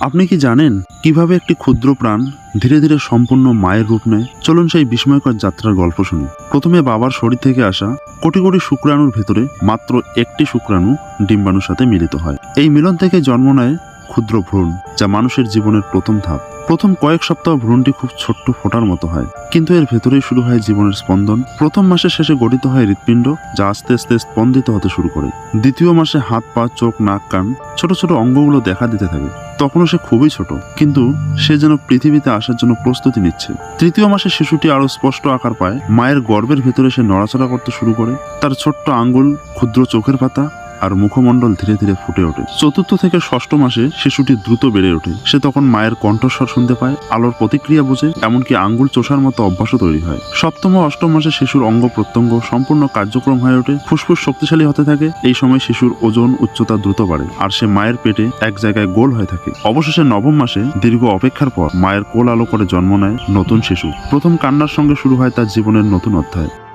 আপনি কি জানেন কীভাবে একটি ক্ষুদ্র প্রাণ ধীরে ধীরে সম্পূর্ণ মায়ের রূপ নেয়? চলুন সেই বিস্ময়কর যাত্রার গল্প শুনি। প্রথমে বাবার শরীর থেকে আসা কোটি কোটি শুক্রাণুর ভেতরে মাত্র একটি শুক্রাণু ডিম্বাণুর সাথে মিলিত হয়। এই মিলন থেকে জন্ম নেয় ক্ষুদ্র ভ্রূণ, যা মানুষের জীবনের প্রথম ধাপ। প্রথম কয়েক সপ্তাহ ভ্রূণটি খুব ছোট্ট ফোটার মতো হয়। কিন্তু এর ভেতরেই শুরু হয় জীবনের স্পন্দন। প্রথম মাসের শেষে গঠিত হয় হৃৎপিণ্ড, যা আস্তে আস্তে স্পন্দিত হতে শুরু করে। দ্বিতীয় মাসে হাত, পা, চোখ, নাক, কান, ছোট ছোট অঙ্গগুলো দেখা দিতে থাকে। তখনও সে খুবই ছোট, কিন্তু সে যেন পৃথিবীতে আসার জন্য প্রস্তুতি নিচ্ছে। তৃতীয় মাসে শিশুটি আরও স্পষ্ট আকার পায়। মায়ের গর্ভের ভেতরে সে নড়াচড়া করতে শুরু করে। তার ছোট্ট আঙ্গুল, ক্ষুদ্র চোখের পাতা আর মুখমণ্ডল ধীরে ধীরে ফুটে ওঠে। চতুর্থ থেকে ষষ্ঠ মাসে শিশুটি দ্রুত বেড়ে ওঠে। সে তখন মায়ের কণ্ঠস্বর শুনতে পায়, আলোর প্রতিক্রিয়া বোঝে, এমনকি আঙ্গুল চোষার মতো অভ্যাসও তৈরি হয়। সপ্তম ও অষ্টম মাসে শিশুর অঙ্গ প্রত্যঙ্গ সম্পূর্ণ কার্যক্রম হয়ে ওঠে, ফুসফুস শক্তিশালী হতে থাকে, এই সময় শিশুর ওজন উচ্চতা দ্রুত বাড়ে, আর সে মায়ের পেটে এক জায়গায় গোল হয়ে থাকে। অবশেষে নবম মাসে, দীর্ঘ অপেক্ষার পর, মায়ের কোল আলো করে জন্ম নেয় নতুন শিশু। প্রথম কান্নার সঙ্গে শুরু হয় তার জীবনের নতুন অধ্যায়।